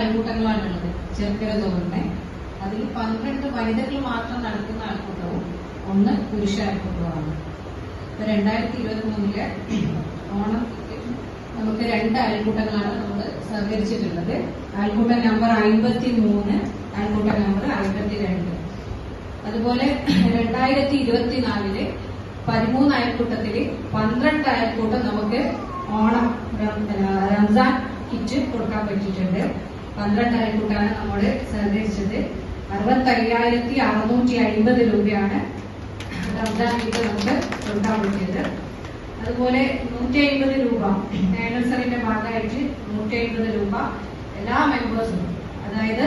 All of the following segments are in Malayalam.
അയൽക്കൂട്ടങ്ങളാണ് ഉള്ളത് ചെറുക്കര തോന്നുന്നത് അതിൽ പന്ത്രണ്ട് വനിതകൾ മാത്രം നടക്കുന്ന അയൽക്കൂട്ടവും ഒന്ന് പുരുഷ അയൽക്കൂട്ടവുമാണ് ഇപ്പൊ രണ്ടായിരത്തി ഇരുപത്തി മൂന്നിൽ ഓണം നമുക്ക് രണ്ട് അയൽക്കൂട്ടങ്ങളാണ് നമ്മൾ സഹകരിച്ചിട്ടുള്ളത്. അയൽക്കൂട്ട നമ്പർ അമ്പത്തി മൂന്ന് അയൽക്കൂട്ട നമ്പർ അമ്പത്തി രണ്ട് അതുപോലെ രണ്ടായിരത്തി ഇരുപത്തിനാലിൽ പതിമൂന്ന് അയൽക്കൂട്ടത്തിൽ പന്ത്രണ്ട് അയൽക്കൂട്ടം നമുക്ക് ഓണം റംസാൻ കിറ്റ് കൊടുക്കാൻ പറ്റിയിട്ടുണ്ട്. പന്ത്രണ്ട് അയൽക്കൂട്ടാണ് നമ്മൾ സഹകരിച്ചത് അറുപത്തയ്യായിരത്തി അറുന്നൂറ്റി അൻപത് രൂപയാണ് നമുക്ക് കൊടുക്കാൻ പറ്റിയത്. അതുപോലെ നൂറ്റി അമ്പത് രൂപ ആനിവേഴ്സറിന്റെ ഭാഗമായിട്ട് നൂറ്റി അമ്പത് രൂപ എല്ലാ മെമ്പേഴ്സും അതായത്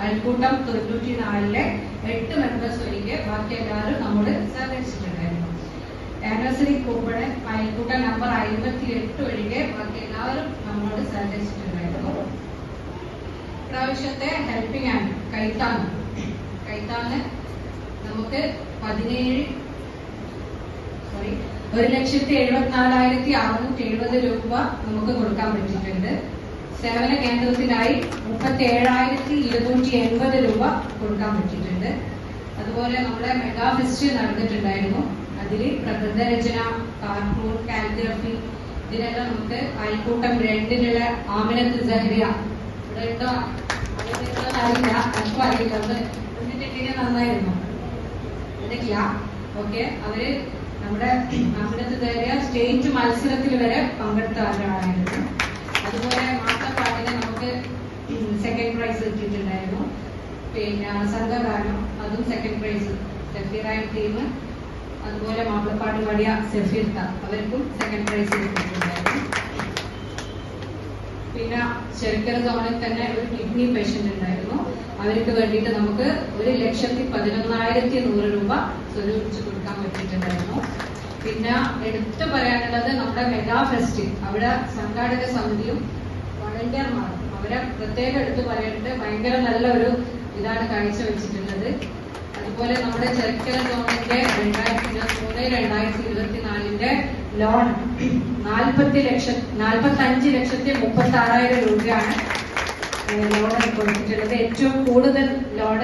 അയൽക്കൂട്ടം തൊണ്ണൂറ്റി നാലിലെ എട്ട് മെമ്പേഴ്സ് ഒഴികെ ബാക്കി എല്ലാവരും നമ്മൾ സഹകരിച്ചിട്ടുണ്ടായിരുന്നു ആനിവേഴ്സറി കൂപ്പണ് അയൽക്കൂട്ട നമ്പർ അമ്പത്തി എട്ട് ഒഴികെ ബാക്കി എല്ലാവരും നമ്മളോട് സഹകരിച്ചിട്ടുണ്ടായിരുന്നു ഇപ്രാവശ്യത്തെ ഹെൽപ്പിംഗ് ആണ്. കൈത്താങ്. കൈത്താങ് നമുക്ക് പതിനേഴ് സോറി ഒരു ലക്ഷത്തി എഴുപത്തിനാലായിരത്തി അറുന്നൂറ്റി എഴുപത് രൂപ നമുക്ക് കൊടുക്കാൻ പറ്റിയിട്ടുണ്ട്. സേവന കേന്ദ്രത്തിനായി മുപ്പത്തി ഏഴായിരത്തി ഇരുന്നൂറ്റി എൺപത് രൂപ കൊടുക്കാൻ പറ്റിയിട്ടുണ്ട്. അതുപോലെ നമ്മുടെ മെഗാ ഫെസ്റ്റ് നടന്നിട്ടുണ്ടായിരുന്നു. അതിൽ പ്രബന്ധരചന കാർട്ടൂൺ കാലിഗ്രഫി ഇതിനെല്ലാം നമുക്ക് അയൽക്കൂട്ടം രണ്ടിനുള്ള ആമിനത്ത് സഹരിയ ഇവിടെ നന്നായിരുന്നു. അവർ നമ്മുടെ സഹരിയ സ്റ്റേറ്റ് മത്സരത്തിൽ വരെ പങ്കെടുത്ത ആളായിരുന്നു. അതുപോലെ മാത്തപ്പാട്ടിന് നമുക്ക് സെക്കൻഡ് പ്രൈസ് കിട്ടിയിട്ടുണ്ടായിരുന്നു. പിന്നെ സംഘഗാനം അതും സെക്കൻഡ് പ്രൈസ് സഫീറായ ടീം അതുപോലെ മാപ്പിളപ്പാട്ട് പാടിയ സെഫീർത്ത അവർക്കും സെക്കൻഡ് പ്രൈസ് കിട്ടിയിട്ടുണ്ടായിരുന്നു പിന്നെ ചെറുക്കര സോണിൽ തന്നെ ഒരു കിഡ്നി പേഷ്യന്റ് ഉണ്ടായിരുന്നു. അവർക്ക് വേണ്ടിയിട്ട് നമുക്ക് ഒരു ലക്ഷത്തി പതിനൊന്നായിരത്തി നൂറ് രൂപ സ്വരൂപിച്ച് കൊടുക്കാൻ പറ്റിയിട്ടുണ്ടായിരുന്നു. പിന്നെ എടുത്തു പറയാനുള്ളത് നമ്മുടെ മെഗാ ഫെസ്റ്റ് അവിടെ സംഘാടക സമിതിയും വളണ്ടിയർമാരും അവരെ പ്രത്യേകം എടുത്തു പറയാനിട്ട് ഭയങ്കര നല്ല ഒരു ഇതാണ് കാഴ്ചവെച്ചിട്ടുള്ളത്. അതുപോലെ നമ്മുടെ ചെറുക്കല സോണിന്റെ രണ്ടായിരത്തി ഇരുപത്തി മൂന്ന് രണ്ടായിരത്തി ഇരുപത്തിനാലിന്റെ ലോൺ നാൽപ്പത്തി ലക്ഷം നാൽപ്പത്തി അഞ്ച് ലക്ഷത്തി മുപ്പത്തി ആറായിരം രൂപയാണ് ലോൺ കൊടുത്തിട്ടുള്ളത് ഏറ്റവും കൂടുതൽ ലോൺ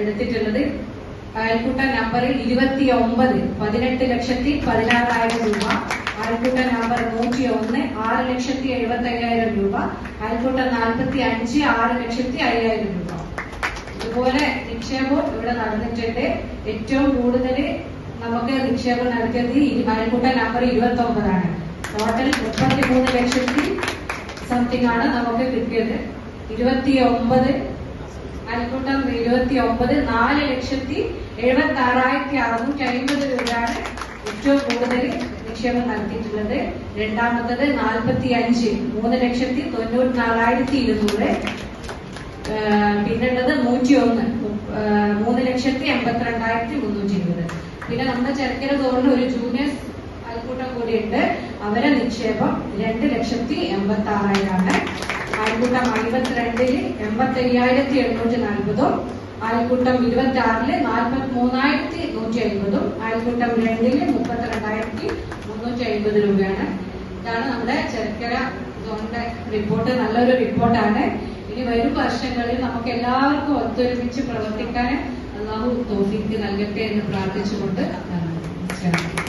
എടുത്തിട്ടുള്ളത് അയൽക്കൂട്ട നമ്പറിൽ ഇരുപത്തി ഒമ്പത് പതിനെട്ട് ലക്ഷത്തി പതിനാറായിരം രൂപ. അയൽക്കൂട്ട നമ്പർ നൂറ്റി ഒന്ന് ആറ് ലക്ഷത്തി എഴുപത്തി അയ്യായിരം രൂപ. അയൽക്കൂട്ട നാൽപ്പത്തി അഞ്ച് ആറ് ലക്ഷത്തി അയ്യായിരം രൂപ. ഇതുപോലെ നിക്ഷേപം ഇവിടെ നടന്നിട്ടുണ്ട്. ഏറ്റവും കൂടുതൽ നമുക്ക് നിക്ഷേപം നടത്തിയത് ഈ അയൽക്കൂട്ട നമ്പർ ഇരുപത്തി ഒമ്പതാണ് ടോട്ടൽ മുപ്പത്തി മൂന്ന് ലക്ഷത്തി സംതിങ് ആണ് നമുക്ക് കിട്ടിയത്. ഇരുപത്തി ഒമ്പത് മരക്കൂട്ടം ഇരുപത്തി ഒമ്പത് നാല് ലക്ഷത്തി എഴുപത്തി ആറായിരത്തി അറുന്നൂറ്റി അമ്പത് രൂപയാണ് ഏറ്റവും കൂടുതൽ നിക്ഷേപം നടത്തിയിട്ടുള്ളത്. രണ്ടാമത്തത് നാൽപ്പത്തി അഞ്ച് മൂന്ന് ലക്ഷത്തി തൊണ്ണൂറ്റി നാലായിരത്തി ഇരുന്നൂറ് പിന്നുള്ളത് നൂറ്റി ഒന്ന് മൂന്ന് ലക്ഷത്തി എൺപത്തിരണ്ടായിരത്തി മുന്നൂറ്റി ഇരുപത്. പിന്നെ നമ്മുടെ ചെറുക്കര തോറിൽ ഒരു ജൂനിയർ അയൽക്കൂട്ടം കൂടിയുണ്ട് അവരെ നിക്ഷേപം രണ്ട് ലക്ഷത്തി എൺപത്തി ആറായിരമാണ് അയൽക്കൂട്ടം അമ്പത്തിരണ്ടിൽ എൺപത്തി അയ്യായിരത്തി എണ്ണൂറ്റി നാൽപ്പതും അയൽക്കൂട്ടം ഇരുപത്തി ആറിൽ നാൽപ്പത്തി മൂന്നായിരത്തി നൂറ്റി അൻപതും അയൽക്കൂട്ടം രണ്ടിൽ മുപ്പത്തി രണ്ടായിരത്തി മുന്നൂറ്റി അൻപത് രൂപയാണ്. ഇതാണ് നമ്മുടെ ചെറുക്കര സോണിന്റെ റിപ്പോർട്ട് നല്ലൊരു റിപ്പോർട്ടാണ് ഇനി വരും വർഷങ്ങളിൽ നമുക്ക് എല്ലാവർക്കും ഒത്തൊരുമിച്ച് പ്രവർത്തിക്കാൻ അള്ളാഹു തോഫിക്ക് നൽകട്ടെ എന്ന് പ്രാർത്ഥിച്ചുകൊണ്ട്